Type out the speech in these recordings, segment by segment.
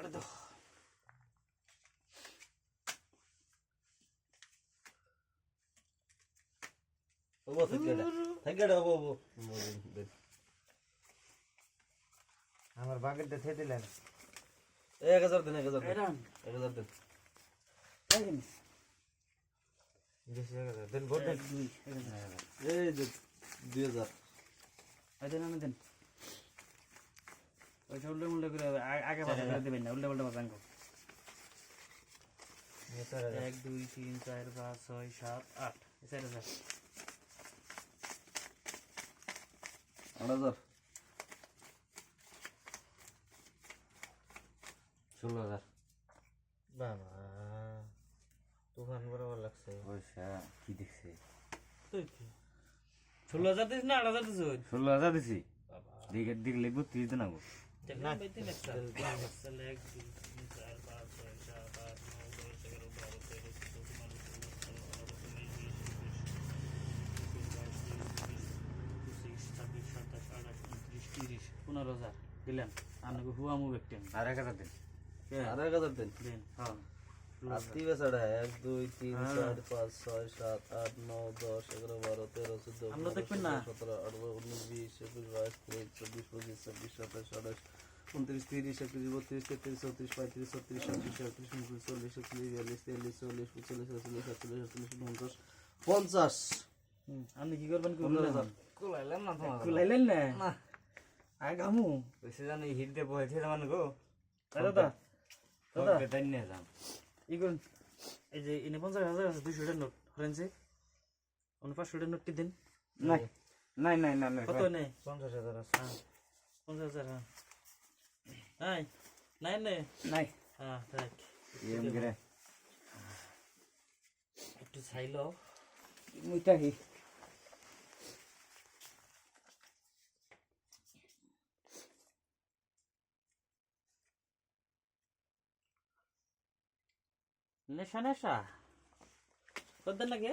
করে দাও। ওবো থাকেডা থাকেডা ওবো ওবো। আমার বাগেরটা থে দিলেন। এক হাজার দিন এক হাজার দিন। এক হাজার দিন। ভোট দেন। দুই হাজার। দেন আমি দেন। পয়সা উল্টে মুল্টে করে আগে পাশে করে দেবেন না উল্টে নিয়ে চার হাজার। এক দুই তিন চার পাঁচ ছয় সাত আট। এই চার হাজার আট হাজার ষোলো হাজার বাবা তুফান বরাবর লাগছে। পয়সা কি দেখছে? ষোলো হাজার দিস না আট হাজার দিস ষোলো হাজার দিছি। দিকে দিকে লিখব ত্রিশ দিন আগো পনেরো হাজার দিলেন আপনাকে আর এক হাজার দিন আর এক হাজার দিন দিন হ্যাঁ আর বেচারা এক দুই তিন চার পাঁচ ছয় সাত আট নয় দশ এগারো বারো তেরো চোদ্দ? সতেরো আঠারো উনিশ বিশ একুশ বাইশ তেইশ চব্বিশ পঁচিশ ছাব্বিশ সাতাশ আঠাশ উনত্রিশ তিরিশ একত্রিশ বত্রিশ তেত্রিশ চৌত্রিশ পঁয়ত্রিশ ছত্রিশ সাতত্রিশ উনত্রিশ চল্লিশ একচল্লিশ বিয়াল্লিশ চল্লিশ সাতচল্লিশ আটচল্লিশ পঞ্চাশ। পঞ্চাশ আপনি কি করবেন কি পনেরো হাজার। কুলাইলাম না তোমার কুলাইলেন না? আয় গামু পয়সা জানি হিট দিয়ে বসে থেকে গো দাদা দাদা। ই করুন এই যে এনে পঞ্চাশ হাজার আছে দুইশো টাকার নোট ফরেন্সে অন্য পাঁচশো টাকার নোটটি দিন? নাই। নাই নাই না না কত নেই? পঞ্চাশ হাজার আছে হ্যাঁ। পঞ্চাশ হাজার হ্যাঁ। নাই? নাই নে? নাই। হ্যাঁ থাক। একটু ছাইল। মুইটা হি নেশা নেশা? কত লাগে?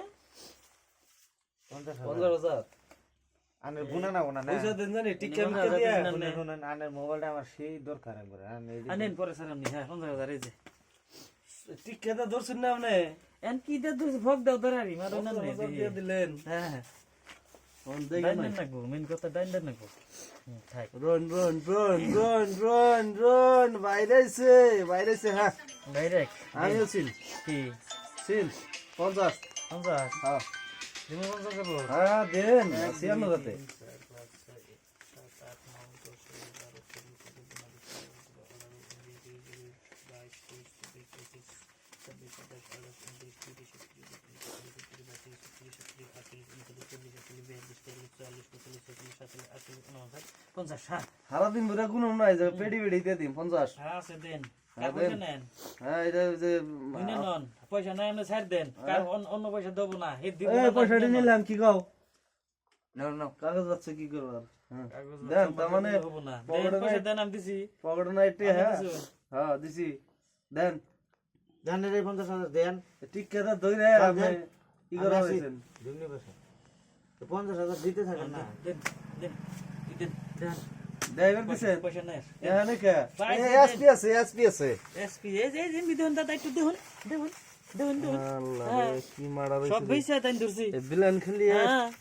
পঞ্চাশ হাজার। আনের গুনা না গুনা না। পয়সা দিন জানি টিকা পঞ্চাশ দিয়া হাজার দিন শুনেন, শুনেন, আনের মোবাইলটা আমার সেই দরকার একবার। আমি এই যে- আনেন পরে স্যার আপনি হ্যাঁ পঞ্চাশ হাজার এই যে। টিকাটা ধরছেন না আপনি। এন কি দে তুই ভোগ দাও ধরারি মারো না দিয়ে দিলেন। হ্যাঁ রন রন রন রন রন রন বাইরেছে বাইরেছে হ্যাঁ। ডাইরেক্ট আমিও কি? পঞ্চাশ। পঞ্চাশ? হ্যাঁ। তুমি পঞ্চাশ যাব হ্যাঁ দেন ছিয়ান্ন যাতে। পঞ্চাশ হ্যাঁ দিন ধরে কোনো নাই যে পেডি পেডি দিয়ে দিন পঞ্চাশ। হ্যাঁ দেন। হ্যাঁ, পয়সা দেন। হ্যাঁ এটা ওই যে বুঝলেন নন। পয়সা নাই আমরা ছাড় দেন। অন্য- অন্য পয়সা দেবো না। পয়সাটি নিলাম কি কাও? নাও নাও কাগজ যাচ্ছে কি করবার? হ্যাঁ। দেন তার মানে দেন পকেটে নাই। দেন আমি দিছি। পকেট নাইটে হ্যাঁ। হ্যাঁ দিছি। দেন। এই পঞ্চাশ হাজার দেন। টিকাটা ধরে আপনি কি করা হয়েছেন? পঞ্চাশ হাজার দিতে থাকেন না। দেন দেন দেন দেন। ড্রাইভার দিছেন পয়সা নাই। এখানে কে? এই। এসপি আছে এসপি আছে। এসপি এই যে যে বিধন দাদা একটু দেখুন দেখুন দেখুন দেখুন। আল্লাহ হ্যাঁ। কি মারা সব রয়েছে তাই ধরছি। বিলান খালি হ্যাঁ।